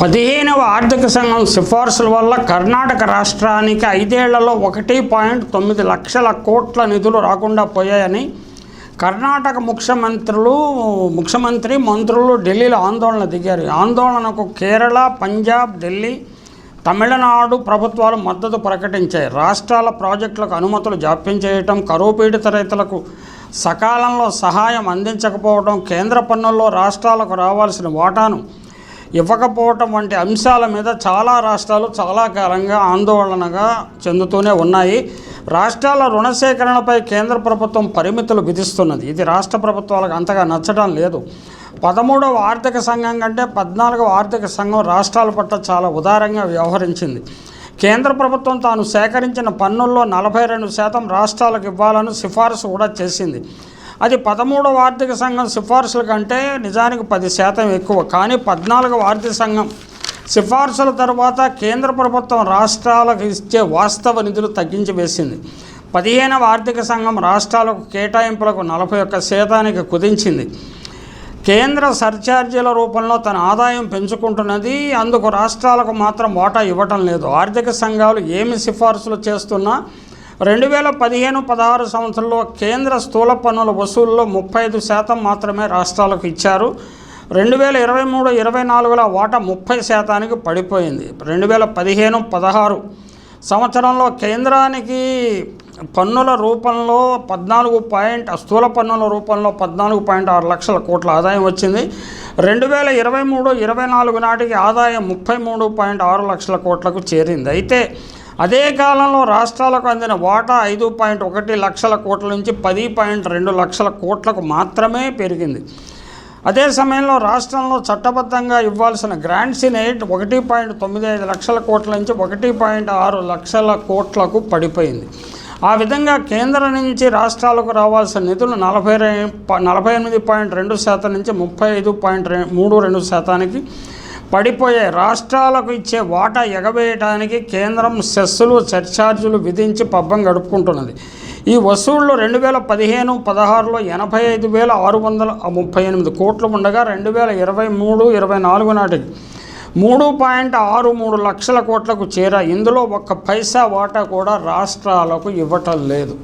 పదిహేనవ ఆర్థిక సంఘం సిఫార్సుల వల్ల కర్ణాటక రాష్ట్రానికి ఐదేళ్ళలో ఒకటి పాయింట్ తొమ్మిది లక్షల కోట్ల నిధులు రాకుండా పోయాయని కర్ణాటక ముఖ్యమంత్రులు ముఖ్యమంత్రి మంత్రులు ఢిల్లీలో ఆందోళన దిగారు. ఆందోళనకు కేరళ పంజాబ్ ఢిల్లీ తమిళనాడు ప్రభుత్వాలు మద్దతు ప్రకటించాయి. రాష్ట్రాల ప్రాజెక్టులకు అనుమతులు జాప్యం చేయటం కరువు పీడిత రైతులకు సకాలంలో సహాయం అందించకపోవడం కేంద్ర పన్నుల్లో రాష్ట్రాలకు రావాల్సిన వాటాను ఇవ్వకపోవటం వంటి అంశాల మీద చాలా రాష్ట్రాలు చాలా కాలంగా ఆందోళనగా చెందుతూనే ఉన్నాయి. రాష్ట్రాల రుణ సేకరణపై కేంద్ర ప్రభుత్వం పరిమితులు విధిస్తున్నది. ఇది రాష్ట్ర ప్రభుత్వాలకు అంతగా నచ్చడం లేదు. పదమూడవ ఆర్థిక సంఘం కంటే పద్నాలుగవ ఆర్థిక సంఘం రాష్ట్రాల పట్ల చాలా ఉదారంగా వ్యవహరించింది. కేంద్ర ప్రభుత్వం తాను సేకరించిన పన్నుల్లో నలభై రెండు శాతం రాష్ట్రాలకు ఇవ్వాలని సిఫారసు కూడా చేసింది. అది పదమూడవ ఆర్థిక సంఘం సిఫార్సుల కంటే నిజానికి పది శాతం ఎక్కువ. కానీ పద్నాలుగవ ఆర్థిక సంఘం సిఫార్సుల తర్వాత కేంద్ర ప్రభుత్వం రాష్ట్రాలకు ఇచ్చే వాస్తవ నిధులు తగ్గించి వేసింది. పదిహేనవ ఆర్థిక సంఘం రాష్ట్రాలకు కేటాయింపులకు నలభై ఒక్క శాతానికి కుదించింది. కేంద్ర సర్ఛార్జీల రూపంలో తన ఆదాయం పెంచుకుంటున్నది. అందుకు రాష్ట్రాలకు మాత్రం వాటా ఇవ్వటం లేదు. ఆర్థిక సంఘాలు ఏమి సిఫార్సులు చేస్తున్నా రెండు వేల పదిహేను పదహారు సంవత్సరంలో కేంద్ర స్థూల పన్నుల వసూల్లో ముప్పై ఐదు శాతం మాత్రమే రాష్ట్రాలకు ఇచ్చారు. రెండు వేల ఇరవై మూడు ఇరవై నాలుగులో వాటా ముప్పై శాతానికి పడిపోయింది. రెండు వేల పదిహేను పదహారు సంవత్సరంలో కేంద్రానికి పన్నుల రూపంలో పద్నాలుగు పాయింట్ స్థూల పన్నుల రూపంలో పద్నాలుగు పాయింట్ ఆరు లక్షల కోట్ల ఆదాయం వచ్చింది. రెండు వేల ఇరవై మూడు ఇరవై నాలుగు నాటికి ఆదాయం ముప్పై మూడు పాయింట్ ఆరు లక్షల కోట్లకు చేరింది. అయితే అదే కాలంలో రాష్ట్రాలకు అందిన వాటా ఐదు పాయింట్ ఒకటి లక్షల కోట్ల నుంచి పది పాయింట్ రెండు లక్షల కోట్లకు మాత్రమే పెరిగింది. అదే సమయంలో రాష్ట్రంలో చట్టబద్ధంగా ఇవ్వాల్సిన గ్రాంట్స్ ఇన్ ఒకటి పాయింట్ తొమ్మిది ఐదు లక్షల కోట్ల నుంచి ఒకటి పాయింట్ ఆరు లక్షల కోట్లకు పడిపోయింది. ఆ విధంగా కేంద్రం నుంచి రాష్ట్రాలకు రావాల్సిన నిధులు నలభై నలభై ఎనిమిది పాయింట్ రెండు శాతం నుంచి ముప్పై ఐదు పాయింట్ మూడు రెండు శాతానికి పడిపోయే రాష్ట్రాలకు ఇచ్చే వాటా ఎగవేయడానికి కేంద్రం సెస్సులు సర్ఛార్జీలు విధించి పబ్బం గడుపుకుంటున్నది. ఈ వసూళ్ళు రెండు వేల పదిహేను పదహారులో ఎనభై ఐదు వేల ఆరు వందల ముప్పై ఎనిమిది కోట్లు ఉండగా రెండు వేల ఇరవై మూడు ఇరవై నాలుగు నాటికి మూడు పాయింట్ ఆరు మూడు లక్షల కోట్లకు చేరా. ఇందులో ఒక్క పైసా వాటా కూడా రాష్ట్రాలకు ఇవ్వటం లేదు.